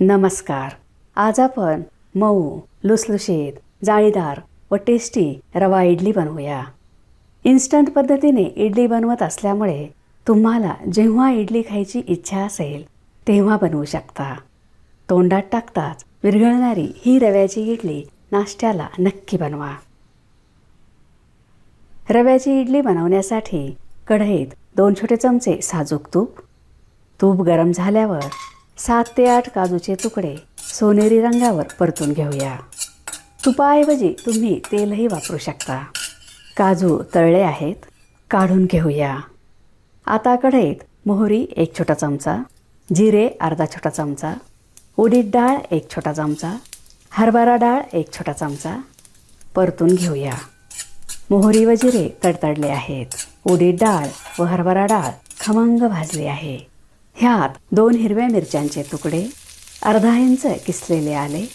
नमस्कार. आज आपण मऊ लुसलुशीत जाळीदार व टेस्टी रवा इडली बनवूया. इन्स्टंट पद्धतीने इडली बनवत असल्यामुळे तुम्हाला जेव्हा इडली खायची इच्छा असेल तेव्हा बनवू शकता. तोंडात टाकताच विरघळणारी ही रव्याची इडली नाश्त्याला नक्की बनवा. रव्याची इडली बनवण्यासाठी कढईत दोन छोटे चमचे साजूक तूप तूप गरम झाल्यावर सात ते आठ काजूचे तुकडे सोनेरी रंगावर परतून घेऊया. तुपाऐवजी तुम्ही तेलही वापरू शकता. काजू तळले आहेत काढून घेऊया. आता कढईत मोहरी एक छोटा चमचा जिरे अर्धा छोटा चमचा उडीद डाळ एक छोटा चमचा हरभरा डाळ एक छोटा चमचा परतून घेऊया. मोहरी व जिरे तडतडले आहेत उडीद डाळ व हरभरा डाळ खमंग भाजली आहे. ह्यात दोन हिरव्या मिरच्यांचे तुकडे अर्धा इंच किसलेले आले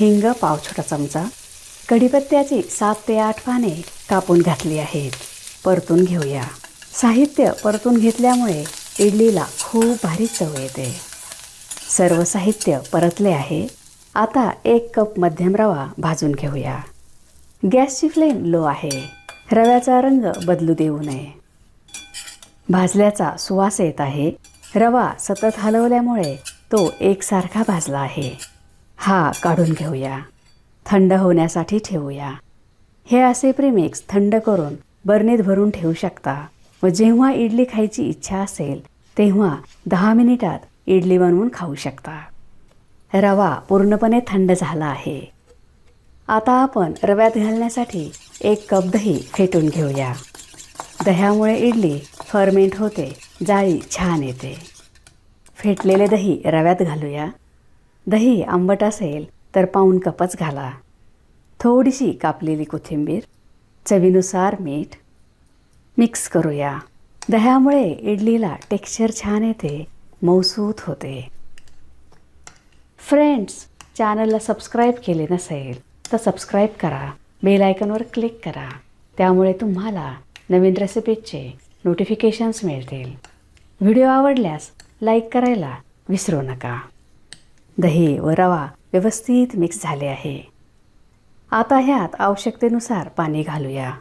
हिंग पाव छोटा चमचा कढीपत्त्याची सात ते आठ पाने कापून घातली आहेत. परतून घेऊया. साहित्य परतून घेतल्यामुळे इडलीला खूप भारी चव येते. सर्व साहित्य परतले आहे. आता एक कप मध्यम रवा भाजून घेऊया. गॅसची फ्लेम लो आहे. रव्याचा रंग बदलू देऊ नये. भाजल्याचा सुवास येत आहे. रवा सतत हलवल्यामुळे तो एकसारखा भाजला आहे. हा काढून घेऊया. थंड होण्यासाठी ठेवूया. हे असे प्रीमिक्स थंड करून बरणीत भरून ठेवू शकता व जेव्हा इडली खायची इच्छा असेल तेव्हा दहा मिनिटात इडली बनवून खाऊ शकता. रवा पूर्णपणे थंड झाला आहे. आता आपण रव्यात घालण्यासाठी एक कप दही फेटून घेऊया. दह्यामुळे इडली फर्मेंट होते. जाळी छान येते. फेटलेले दही रव्यात घालूया. दही आंबट असेल तर पाऊण कपच घाला. थोडीशी कापलेली कोथिंबीर चवीनुसार मीठ मिक्स करूया. दह्यामुळे इडलीला टेक्स्चर छान येते मऊसूत होते. फ्रेंड्स चॅनलला सबस्क्राईब केले नसेल तर सबस्क्राईब करा. बेलायकनवर क्लिक करा. त्यामुळे तुम्हाला नवीन रेसिपीजचे नोटिफिकेशन्स मिळतील. व्हिडिओ आवडल्यास लाईक करायला विसरू नका. दही व रवा व्यवस्थित मिक्स झाले आहे. आता ह्यात आवश्यकतेनुसार पाणी घालूया.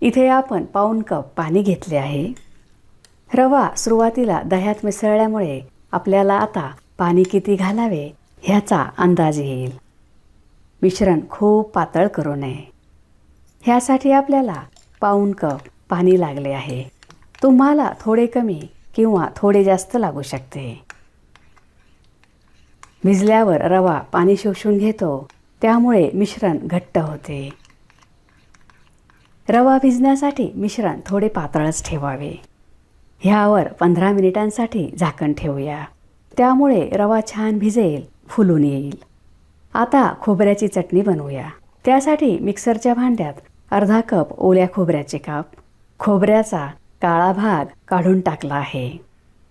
इथे आपण पाऊन कप पाणी घेतले आहे. रवा सुरुवातीला दह्यात मिसळल्यामुळे आपल्याला आता पाणी किती घालावे ह्याचा अंदाज येईल. मिश्रण खूप पातळ करू नये. ह्यासाठी आपल्याला पाऊन कप पाणी लागले आहे. तुम्हाला थोडे कमी किंवा थोडे जास्त लागू शकते. भिजल्यावर रवा पाणी शोषून घेतो. त्यामुळे मिश्रण घट्ट होते. रवा भिजण्यासाठी मिश्रण थोडे पातळच ठेवावे. ह्यावर पंधरा मिनिटांसाठी झाकण ठेवूया. त्यामुळे रवा छान भिजेल फुलून येईल. आता खोबऱ्याची चटणी बनवूया. त्यासाठी मिक्सरच्या भांड्यात अर्धा कप ओल्या खोबऱ्याचे काप खोबऱ्याचा काळा भाग काढून टाकला आहे.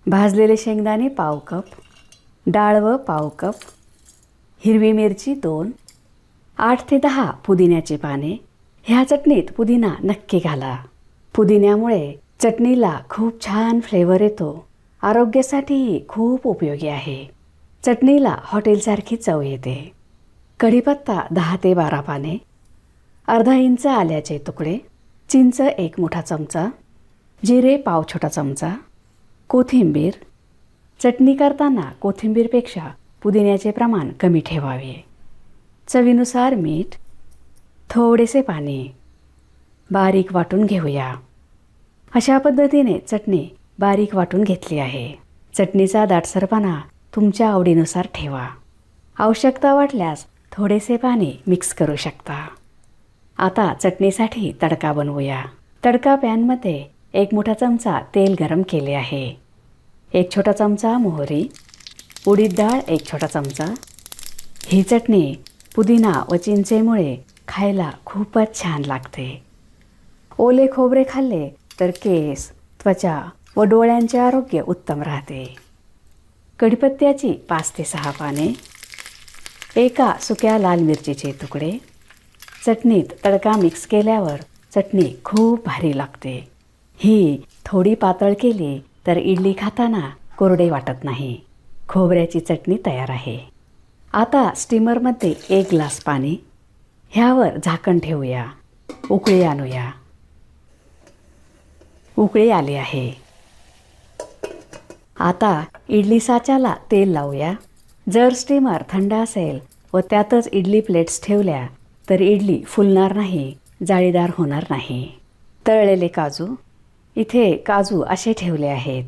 भाजलेले शेंगदाणे पाव कप डाळ व पाव कप हिरवी मिरची दोन आठ ते दहा पुदिन्याची पाने. ह्या चटणीत पुदिना नक्की घाला. पुदिन्यामुळे चटणीला खूप छान फ्लेवर येतो. आरोग्यासाठीही खूप उपयोगी आहे. चटणीला हॉटेलसारखी चव येते. कढीपत्ता दहा ते बारा पाने अर्धा इंच आल्याचे तुकडे चिंच एक मोठा चमचा जिरे पाव छोटा चमचा कोथिंबीर. चटणी करताना कोथिंबीरपेक्षा पुदिन्याचे प्रमाण कमी ठेवावे. चवीनुसार मीठ थोडेसे पाणी बारीक वाटून घेऊया. अशा पद्धतीने चटणी बारीक वाटून घेतली आहे. चटणीचा दाटसरपणा तुमच्या आवडीनुसार ठेवा. आवश्यकता वाटल्यास थोडेसे पाणी मिक्स करू शकता. आता चटणीसाठी तडका बनवूया. तडका पॅनमध्ये एक मोठा चमचा तेल गरम केले आहे. एक छोटा चमचा मोहरी उडीद डाळ एक छोटा चमचा. ही चटणी पुदिना व चिंचेमुळे खायला खूपच छान लागते. ओले खोबरे खाल्ले तर केस त्वचा व डोळ्यांचे आरोग्य उत्तम राहते. कढीपत्त्याची पाच ते सहा पाने एका सुक्या लाल मिरचीचे तुकडे. चटणीत तडका मिक्स केल्यावर चटणी खूप भारी लागते. ही थोडी पातळ केली तर इडली खाताना कोरडे वाटत नाही. खोबऱ्याची चटणी तयार आहे. आता स्टीमरमध्ये एक ग्लास पाणी ह्यावर झाकण ठेवूया. उकळी आणूया. उकळी आली आहे. आता इडली साच्याला तेल लावूया. जर स्टीमर थंड असेल व त्यातच इडली प्लेट्स ठेवल्या तर इडली फुलणार नाही जाळीदार होणार नाही. तळलेले काजू इथे काजू असे ठेवले आहेत.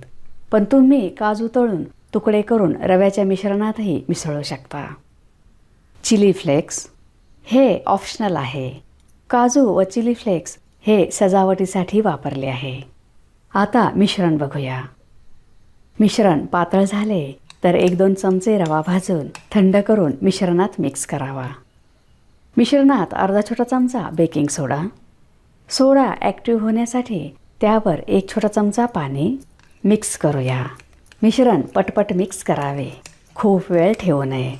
पण तुम्ही काजू तळून तुकडे करून रव्याच्या मिश्रणातही मिसळू शकता. चिली फ्लेक्स हे ऑप्शनल आहे. काजू व चिली फ्लेक्स हे सजावटीसाठी वापरले आहे. आता मिश्रण बघूया. मिश्रण पातळ झाले तर एक दोन चमचे रवा भाजून थंड करून मिश्रणात मिक्स करावा. मिश्रणात अर्धा छोटा चमचा बेकिंग सोडा. सोडा ॲक्टिव्ह होण्यासाठी त्यावर एक छोटा चमचा पाणी मिक्स करूया. मिश्रण पटपट मिक्स करावे. खूप वेळ ठेवू नये.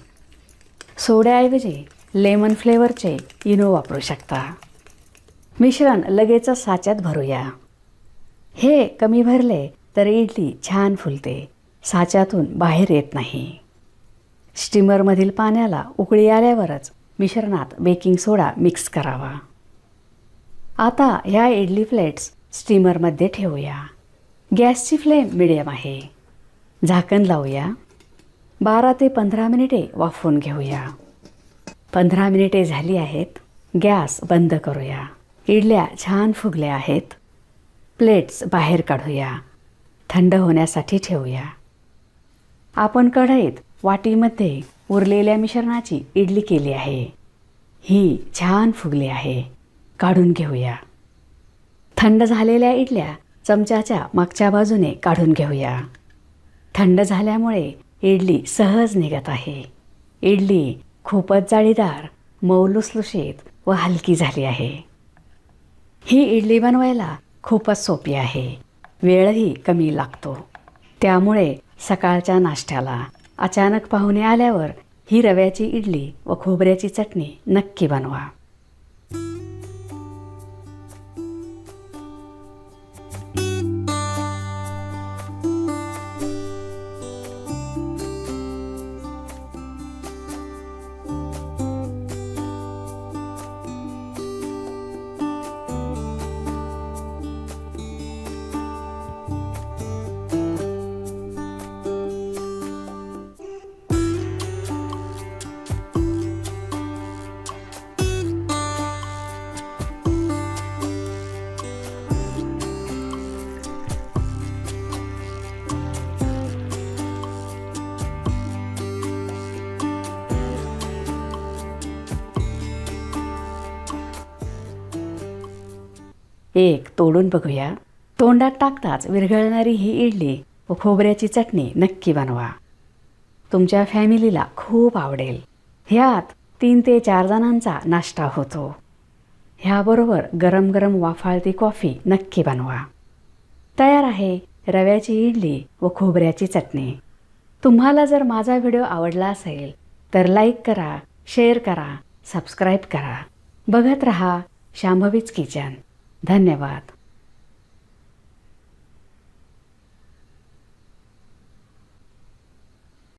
सोड्याऐवजी लेमन फ्लेवरचे इनो वापरू शकता. मिश्रण लगेचच साच्यात भरूया. हे कमी भरले तर इडली छान फुलते. साच्यातून बाहेर येत नाही. स्टीमरमधील पाण्याला उकळी आल्यावरच मिश्रणात बेकिंग सोडा मिक्स करावा. आता ह्या इडली प्लेट्स स्टीमरमध्ये ठेवूया. गॅसची फ्लेम मिडियम आहे. झाकण लावूया. बारा ते पंधरा मिनिटे वाफवून घेऊया. पंधरा मिनिटे झाली आहेत. गॅस बंद करूया. इडल्या छान फुगल्या आहेत. प्लेट्स बाहेर काढूया. थंड होण्यासाठी ठेवूया. आपण कढईत वाटीमध्ये उरलेल्या मिश्रणाची इडली केली आहे. ही छान फुगली आहे. काढून घेऊया. थंड झालेल्या इडल्या चमच्याच्या मागच्या बाजूने काढून घेऊया. थंड झाल्यामुळे इडली सहज निघत आहे. इडली खूपच जाळीदार मौलुसलुशीत व हलकी झाली आहे. ही इडली बनवायला खूपच सोपी आहे. वेळही कमी लागतो. त्यामुळे सकाळच्या नाश्त्याला अचानक पाहुणे आल्यावर ही रव्याची इडली व खोबऱ्याची चटणी नक्की बनवा. एक तोडून बघूया. तोंडात टाकताच विरघळणारी ही इडली व खोबऱ्याची चटणी नक्की बनवा. तुमच्या फॅमिलीला खूप आवडेल. ह्यात तीन ते चार जणांचा नाश्ता होतो. ह्याबरोबर गरम गरम वाफाळती कॉफी नक्की बनवा. तयार आहे रव्याची इडली व खोबऱ्याची चटणी. तुम्हाला जर माझा व्हिडिओ आवडला असेल तर लाईक करा शेअर करा सबस्क्राईब करा. बघत रहा शांभवीच किचन. धन्यवाद.